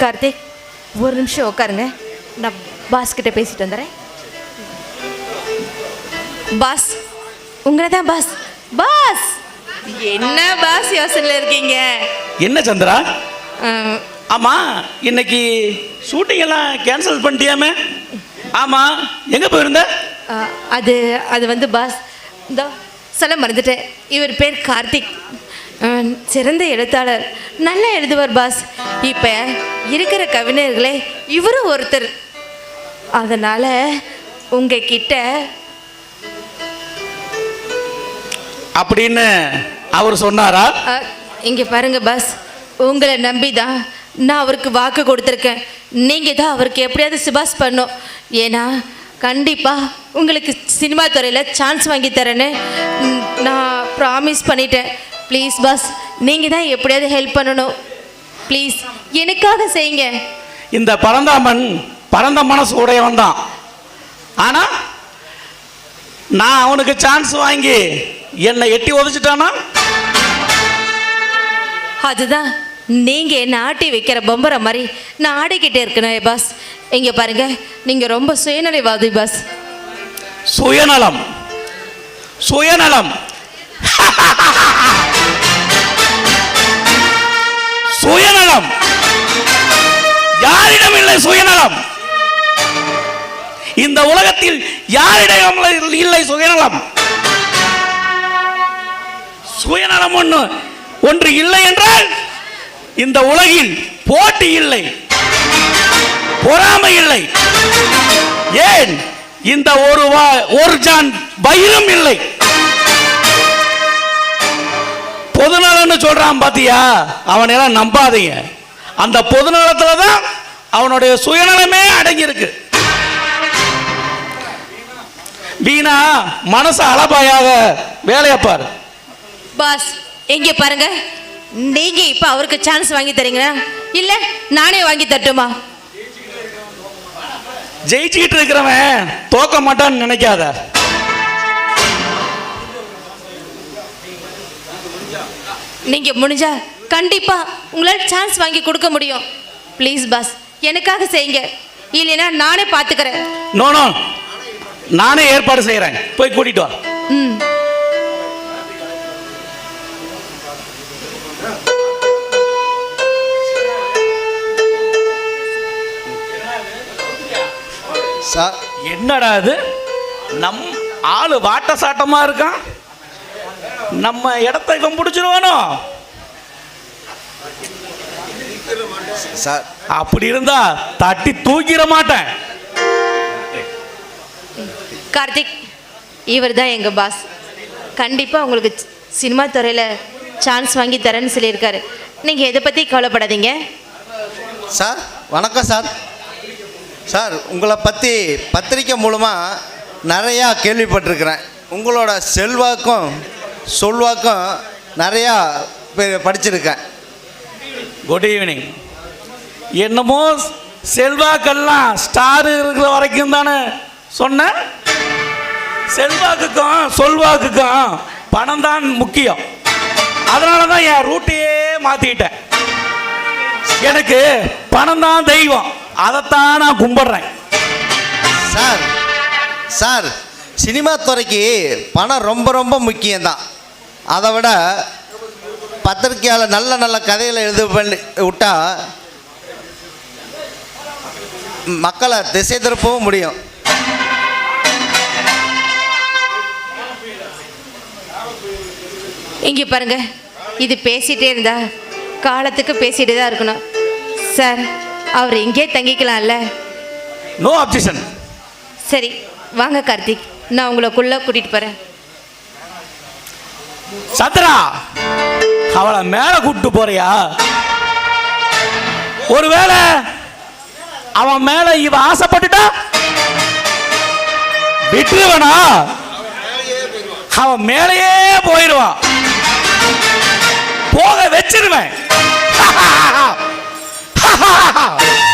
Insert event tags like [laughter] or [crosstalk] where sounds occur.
கார்த்திக் ஒரு நிமிஷம் உட்காருங்க. நான் பாஸ் கிட்ட பேசிட்டு வந்துடுறேன் பாஸ் உங்களை தான் பாஸ். பாஸ்! என்ன பாஸ் யோசனையில் இருக்கீங்க? என்ன சந்திரா? அஹ், ஆமா இன்னைக்கு ஷூட்டிங் எல்லாம் கேன்சல் பண்ணிட்டியாமே? ஆமா எங்க போயிருந்த? அது அது வந்து பாஸ் இந்த சொல்ல மறந்துட்டேன். இவர் பேர் கார்த்திக். சிறந்த எழுத்தாளர் நல்லா எழுதுவார் பாஸ். இப்போ இருக்கிற கவிஞர்களே இவரும் ஒருத்தர். அதனால் உங்ககிட்ட அப்படின்னு அவர் சொன்னாரா? இங்க பாருங்க பாஸ். உங்களை நம்பி தான் நான் அவருக்கு வாக்கு கொடுத்துருக்கேன். நீங்கள் தான் அவருக்கு எப்படியாவது சிபாஸ் பண்ணும் ஏன்னா கண்டிப்பாக உங்களுக்கு சினிமா துறையில் சான்ஸ் வாங்கி தரேன்னு நான் ப்ராமிஸ் பண்ணிட்டேன். ப்ளீஸ் பாஸ் நீங்கள் தான் எப்படியாவது ஹெல்ப் பண்ணணும். ப்ளீஸ் எனக்காக செய்யுங்க. இந்த பரந்தாமன் பரந்த மனசு உடையவன் தான். ஆனா நான் அவனுக்கு சான்ஸ் வாங்கி என்னை எட்டி உதச்சிட்டானா அதுதான். நீங்கள் என்ன ஆட்டி வைக்கிற பொம்பரை மாதிரி நான் ஆடிக்கிட்டே இருக்கணும் பாஸ் இங்கே பாருங்க நீங்கள் ரொம்ப சுயநிலைவாதி பாஸ் சுயநலம் சுயநலம். சுயநலம். [laughs] யாரிடம் சுயநலம். இந்த உலகத்தில் யாரிடம் இல்லை சுயநலம். சுயநலம் ஒன்று ஒன்று இல்லை என்றால் இந்த உலகில் போட்டி இல்லை. பொறாமை இல்லை. ஏன்? இந்த ஒரு ஒரு ஜான் பயிரும் இல்லை. பொதுநலன்னு சொல்றான் பாத்தியா? அவனை நம்பாதீங்க. அந்த பொதுநலத்துல தான் அவனுடைய சுயநலமே அடங்கி இருக்கு வீணா மனசு அலபாயாக வேலையை பாரு. பாஸ் இங்கே பாருங்க? நீங்க இப்ப அவருக்கு சான்ஸ் வாங்கி தரீங்களா? இல்ல நானே வாங்கி தட்டுமா? ஜெயிச்சுக்கிட்டு இருக்கிறவன் தோக்க மாட்டான்னு நினைக்காத. நீங்க முடிஞ்சா கண்டிப்பா உங்களால சான்ஸ் வாங்கி கொடுக்க முடியும். Please boss. எனக்காக செய்யுங்க. இல்லைன்னா நானே பார்த்துக்கிறேன் நோ நோ நானே ஏற்பாடு செய்யறேன் போய் கூட்டிட்டு வா. ம். சார் என்னடா இது? நம் ஆளு வாட்ட சாட்டமா இருக்கான். நம்ம இடத்த இவன் பிடிச்சிருவானோ? சார் அப்படி இருந்தா தட்டி தூக்கிட மாட்டேன். கார்த்திக் இவர் தான் எங்கள் பாஸ் கண்டிப்பாக உங்களுக்கு சி- சினிமா துறையில் சான்ஸ் வாங்கி தரேன்னு சொல்லியிருக்காரு. நீங்கள் எதை பற்றி கவலைப்படாதீங்க. சார் வணக்கம் சார். சார் உங்களை பற்றி பத்திரிக்கை மூலமாக நிறையா கேள்விப்பட்டிருக்கிறேன். உங்களோட செல்வாக்கும் சொல்வாக்கும் நிறையா படிச்சிருக்கேன். குட் ஈவினிங் என்னமோ செல்வாக்கெல்லாம் ஸ்டார் இருக்கிற வரைக்கும் தானே சொன்னேன் செல்வாக்குக்கும் சொல்வாக்குக்கும் பணம் தான் முக்கியம். அதனால தான் என் ரூட்டையே மாற்றிக்கிட்டேன் எனக்கு பணம் தான் தெய்வம். அதைத்தான் நான் கும்பிடுறேன். சார் சார் சினிமா துறைக்கு பணம் ரொம்ப ரொம்ப முக்கியம்தான். அதை விட பத்திரிக்கையால் நல்ல நல்ல கதைகளை எழுத பண்ணி விட்டால் மக்களை திசை திருப்பவும் முடியும். இங்கே பாருங்க. இது பேசிகிட்டே இருந்தா காலத்துக்கு பேசிகிட்டே தான் இருக்கணும். சார் அவர் இங்கே தங்கிக்கலாம்ல? நோ அப்ஜெக்ஷன் சரி வாங்க கார்த்திக். நான் உங்களுக்குள்ளே கூட்டிகிட்டு போகிறேன் சத்ரா அவளை மேல கூப்பிட்டு போறியா? ஒருவேளை அவன் மேல இவ ஆசைப்பட்டுட்டா? விட்டுருவனா? அவன் மேலேயே போயிடுவான் போக வச்சிருவேன். [laughs]